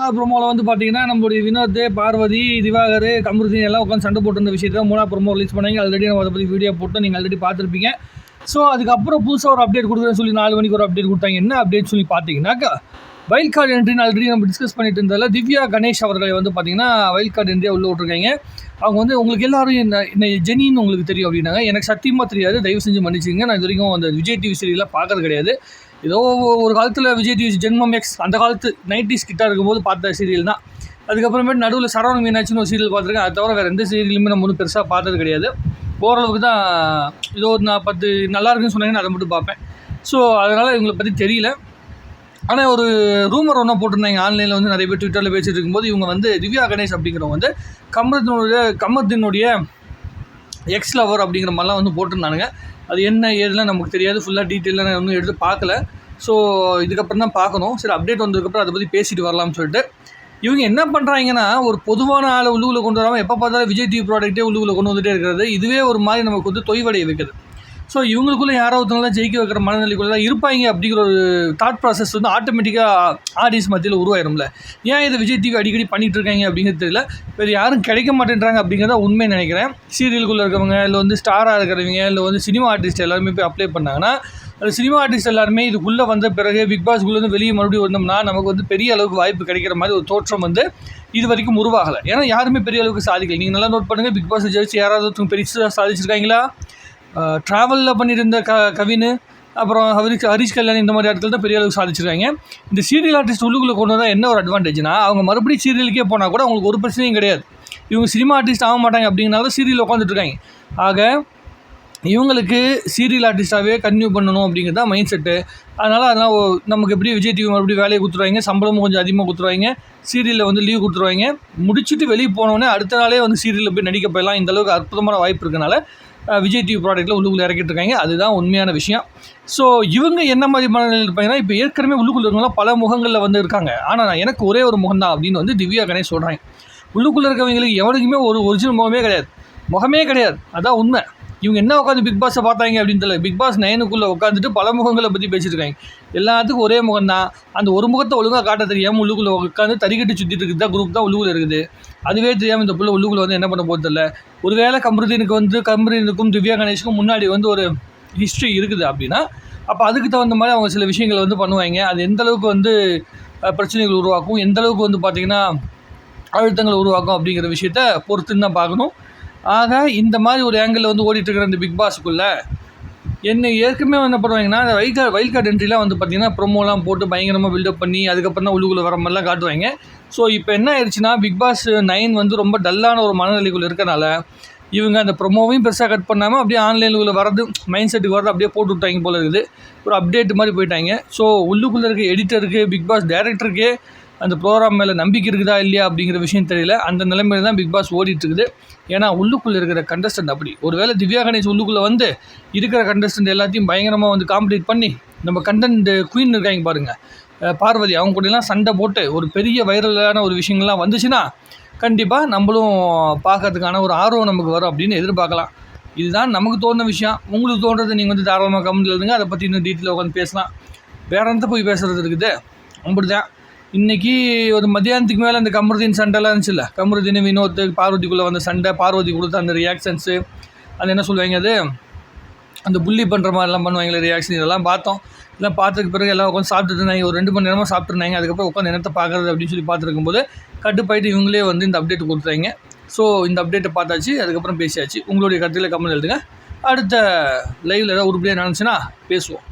மூணாவது ப்ரோமோவில் வந்து பார்த்தீங்கன்னா நம்மளுடைய வினோத் பார்வதி திவாகர் கமருதீன் எல்லாம் உட்காந்து சண்டை போட்டிருந்த விஷயத்தை மூணாவது ப்ரோமோ ரிலீஸ் பண்ணாங்க. ஆல்ரெடி நம்ம அதை பற்றி வீடியோ போட்டு நீங்கள் ஆல்ரெடி பார்த்துருப்பீங்க. ஸோ அதுக்கப்புறம் புதுசாக ஒரு அப்டேட் கொடுக்குறேன்னு சொல்லி நாலு மணிக்கு ஒரு அப்டேட் கொடுத்தாங்க. என்ன அப்டேட் சொல்லி பார்த்தீங்கன்னாக்கா வைல்ட் கார்டு என்ட்ரின்னு ஆல்ரெடி நம்ம டிஸ்கஸ் பண்ணிட்டு இருந்ததில் திவ்யா கணேஷ் அவர்களை வந்து பார்த்தீங்கன்னா வைல்ட் கார்டு என்ட்ரியாக உள்ள விட்ருக்காங்க அவங்க வந்து உங்களுக்கு எல்லாரும் என்ன என்ன ஜெனின்னு உங்களுக்கு தெரியும் அப்படின்னாங்க. எனக்கு சத்தியமாக தெரியாது. தயவு செஞ்சு மன்னிச்சுங்க நான் இது வரைக்கும் அந்த விஜய் டிவி சீரியலாம் பார்க்கறது கிடையாது. ஏதோ ஒரு காலத்தில் விஜய் டிவி ஜென்மம் எக்ஸ் அந்த காலத்து நைன்டிஸ் கிட்டா இருக்கும்போது பார்த்த சீரியல் தான். அதுக்கப்புறமேட்டு நடுவில் சரவண மீனாட்சின்னு ஒரு சீரியல் பார்த்துருக்கேன். அது தவிர வேறு எந்த சீரியலுமே நம்ம ஒன்றும் பெருசாக பார்த்தது கிடையாது. ஓரளவுக்கு தான் ஏதோ ஒரு நான் பத்து நல்லா இருக்குன்னு சொன்னாங்கன்னா அதை மட்டும் பார்ப்பேன். ஸோ அதனால் இவங்களை பற்றி தெரியல. ஆனால் ஒரு ரூமர் ஒன்றா போட்டிருந்தாங்க ஆன்லைனில் வந்து நிறைய பேர் ட்விட்டரில் பேசிட்டு இருக்கும்போது இவங்க வந்து திவ்யா கணேஷ் அப்படிங்கிறவங்க வந்து கமரத்தினுடைய கமர்தினுடைய எக்ஸ் லவர் அப்படிங்கிற மாதிரிலாம் வந்து போட்டிருந்தானுங்க. அது என்ன ஏதுலாம் நமக்கு தெரியாது. ஃபுல்லாக டீட்டெயிலாக நான் ஒன்றும் எடுத்து பார்க்கல. ஸோ இதுக்கப்புறம் தான் பார்க்கணும். சரி அப்டேட் வந்ததுக்கப்புறம் அதை பற்றி பேசிட்டு வரலாம்னு சொல்லிட்டு. இவங்க என்ன பண்ணுறாங்கன்னா ஒரு பொதுவான ஆளை உள்ளுக்குள்ளே கொண்டு வராமல் எப்போ பார்த்தாலும் விஜய் டிவி ப்ராடக்ட்டே உள்ளுக்குள்ளே கொண்டு வந்துகிட்டே இருக்கிறது. இதுவே ஒரு மாதிரி நமக்கு வந்து தொய்வடைய வைக்குது. ஸோ இவங்களுக்குள்ளே யாரோ ஒருத்தவங்களாம் ஜெயிக்க வைக்கிற மனநிலைக்குள்ளே தான் இருப்பாங்க அப்படிங்கிற ஒரு தாட் ப்ராசஸ் வந்து ஆட்டோமேட்டிக்காக ஆடியன்ஸ் மத்தியில் உருவாயிரும்ல. ஏன் இதை விஜய் டிவி அடிக்கடி பண்ணிகிட்டு இருக்காங்க அப்படிங்கிறது தெரியல. வேறு யாரும் கிடைக்க மாட்டேன்றாங்க அப்படிங்கிறத உண்மை நினைக்கிறேன். சீரியலுக்குள்ளே இருக்கிறவங்க இல்லை வந்து ஸ்டாராக இருக்கிறவங்க இல்லை வந்து சினிமா ஆர்டிஸ்ட் எல்லாருமே போய் அப்ளை பண்ணாங்கன்னா அது சினிமா ஆர்டிஸ்ட் எல்லாருமே இதுக்குள்ளே வந்த பிறகு பிக் பாஸ்க்குள்ளே வெளியே மறுபடியும் வந்தோம்னா நமக்கு வந்து பெரிய அளவுக்கு வாய்ப்பு கிடைக்கிற மாதிரி ஒரு தோற்றம் வந்து இது வரைக்கும் உருவாகலை. ஏன்னா யாருமே பெரிய அளவுக்கு சாதிக்கல. நீங்கள் நல்லா நோட் பண்ணுங்கள் பிக் பாஸ் ஜெயிச்சு யாராவது பெருசாக சாதிச்சிருக்காங்களா? ட்ராவலில் பண்ணியிருந்த க கவின் அப்புறம் ஹரிஷ் ஹரிஷ் கல்யாணம் இந்த மாதிரி இடத்துல தான் பெரிய அளவுக்கு சாதிச்சிருக்காங்க. இந்த சீரியல் ஆர்டிஸ்ட் உள்ளுக்குள்ளே கொண்டு வந்தால் என்ன ஒரு அட்வான்டேஜ்னா அவங்க மறுபடியும் சீரியலுக்கே போனால் கூட அவங்களுக்கு ஒரு பிரச்சனையும் கிடையாது. இவங்க சினிமா ஆர்டிஸ்ட் ஆக மாட்டாங்க அப்படிங்கிறனால சீரியல் உட்காந்துட்ருக்காங்க ஆக இவங்களுக்கு சீரியல் ஆர்டிஸ்ட்டாகவே கன்டினியூ பண்ணணும் அப்படிங்கிறது தான் மைண்ட் செட்டு அதனால் அதெல்லாம் நமக்கு எப்படி விஜய் டிவி மறுபடியும் வேலையை கொடுத்துருவாங்க சம்பளமும் கொஞ்சம் அதிகமாக கொடுத்துருவாங்க சீரியலில் வந்து லீவ் கொடுத்துருவாங்க. முடிச்சுட்டு வெளியே போனோடனே அடுத்த நாளே வந்து சீரியலில் போய் நடிக்க போயிடலாம். இந்த அளவுக்கு அற்புதமான வாய்ப்பு இருக்கனால விஜய் டிவி ப்ராடக்ட்டில் உள்ளுக்குள்ளே இறக்கிட்டு இருக்காங்க அதுதான் உண்மையான விஷயம். ஸோ இவங்க என்ன மாதிரி மனநிலையில் இருப்பாங்கன்னா இப்போ ஏற்கனவே உள்ளுக்குள்ளே இருக்கவங்களாம் பல முகங்களில் வந்து இருக்காங்க. ஆனால் எனக்கு ஒரே ஒரு முகம் தான் அப்படின்னு வந்து திவ்யா கணேஷ் சொல்கிறாங்க உள்ளுக்குள்ளே இருக்கவங்களுக்கு எவனுக்குமே ஒரு ஒரிஜினல் முகமே கிடையாது. முகமே கிடையாது. அதான் உண்மை. இவங்க என்ன உட்காந்து பிக் பாஸை பார்த்தாங்க அப்படின்னு தெரியல. பிக் பாஸ் நைனுக்குள்ளே உட்காந்துட்டு பல முகங்களை பற்றி பேசிட்டு இருக்காங்க எல்லாத்துக்கும் ஒரே முகம் தான் அந்த ஒரு முகத்தை ஒழுங்காக காட்ட தெரியாமல் உள்ளுக்குள்ளே உட்காந்து தறிக்கட்டி சுற்றிட்டு இருக்குது தான் குரூப் தான் உள்ளுக்குள்ளே இருக்குது. அதுவே தெரியாமல் இந்த பிள்ளை உள்ளுக்குள்ளே வந்து என்ன பண்ண போகிறது தெரியல. ஒருவேளை கம்ருதீனுக்கு வந்து கம்ருதீனுக்கும் திவ்யா கணேஷுக்கும் முன்னாடி வந்து ஒரு ஹிஸ்ட்ரி இருக்குது அப்படின்னா அப்போ அதுக்கு தகுந்த மாதிரி அவங்க சில விஷயங்களை வந்து பண்ணுவாங்க. அது எந்த அளவுக்கு வந்து பிரச்சனைகள் உருவாக்கும் எந்த அளவுக்கு வந்து பார்த்திங்கன்னா அழுத்தங்களை உருவாக்கும் அப்படிங்கிற விஷயத்த பொறுத்துன்னு தான் பார்க்கணும். ஆக இந்த மாதிரி ஒரு ஆங்கிளில் வந்து ஓடிட்டுருக்கிற இந்த பிக் பாஸுக்குள்ளே என்ன ஏற்கனவே என்ன பண்ணுவாங்கன்னா அந்த வைல்ட் கார்டு வைல்ட் கார்டு என்ட்ரிலாம் வந்து பார்த்தீங்கன்னா ப்ரோமோலாம் போட்டு பயங்கரமாக பில்டப் பண்ணி அதுக்கப்புறம் தான் உள்ளுக்குள்ளே வர மாதிரிலாம் காட்டுவாங்க. ஸோ இப்போ என்ன ஆயிடுச்சுன்னா பிக் பாஸ் நைன் வந்து ரொம்ப டல்லான ஒரு மனநிலைக்குள்ளே இருக்கனால இவங்க அந்த ப்ரொமோவையும் பெருசாக கட் பண்ணாமல் அப்படியே ஆன்லைனுக்குள்ளே வரது மைண்ட் செட்டுக்கு வரது அப்படியே போட்டு விட்டாங்க போல இருக்குது. ஒரு அப்டேட் மாதிரி போயிட்டாங்க. ஸோ உள்ளுக்குள்ளே இருக்க எடிட்டருக்கு பிக் பாஸ் டேரக்டருக்கே அந்த ப்ரோக்ராம் மேலே நம்பிக்கை இருக்குதா இல்லையா அப்படிங்கிற விஷயம் தெரியல. அந்த நிலைமையில தான் பிக் பாஸ் ஓடிட்டு இருக்குது ஏன்னா உள்ளுக்குள்ளே இருக்கிற கண்டஸ்டன்ட் அப்படி. ஒருவேளை திவ்யா கணேஷ் உள்ளுக்குள்ளே வந்து இருக்கிற கண்டஸ்டன்ட் எல்லாத்தையும் பயங்கரமாக வந்து காம்படிட் பண்ணி நம்ம கண்டென்ட் குயின் இருக்காங்க பாருங்கள் பார்வதி அவங்க கூடலாம் சண்டை போட்டு ஒரு பெரிய வைரலான ஒரு விஷயங்கள்லாம் வந்துச்சுன்னா கண்டிப்பாக நம்மளும் பார்க்கறதுக்கான ஒரு ஆர்வம் நமக்கு வரும் அப்படின்னு எதிர்பார்க்கலாம். இதுதான் நமக்கு தோணுன விஷயம். உங்களுக்கு தோன்றதை நீங்கள் வந்து தாராளமாக கமெண்ட் எழுதுங்க. அதை பற்றி இன்னும் டீட்டெயில் உட்காந்து பேசலாம். வேற எந்த போய் பேசுகிறது இருக்குது? அப்படிதான் இன்னைக்கு ஒரு மத்தியானத்துக்கு மேலே அந்த கமருதீன் சண்டைலாம் இருந்துச்சுல்ல? கமருதீன் வினோத் பார்வதிக்குள்ளே வந்த சண்டை பார்வதி கொடுத்த அந்த ரியாக்ஷன்ஸு அது என்ன சொல்லுவாங்க அது? அந்த புள்ளி பண்ணுற மாதிரிலாம் பண்ணுவாங்களே ரியாக்ஷன் இதெல்லாம் பார்த்தோம். எல்லாம் பார்த்ததுக்கு பிறகு எல்லாம் உட்காந்து சாப்பிட்டுட்டு இருந்தாங்க. ஒரு ரெண்டு மணி நேரமாக சாப்பிட்ருந்தாங்க அதுக்கப்புறம் உட்காந்து என்னத்தை பார்க்குறது அப்படின்னு சொல்லி பார்த்துருக்கும்போது கட்டுப்பாயிட்டு இவங்களே வந்து இந்த அப்டேட் கொடுத்தாங்க. ஸோ இந்த அப்டேட்டை பார்த்தாச்சு. அதுக்கப்புறம் பேசியாச்சு. உங்களுடைய கருத்தில் கமெண்ட் எழுதுங்க. அடுத்த லைவில் ஏதாவது உருப்படியாக நடந்துச்சுன்னா பேசுவோம்.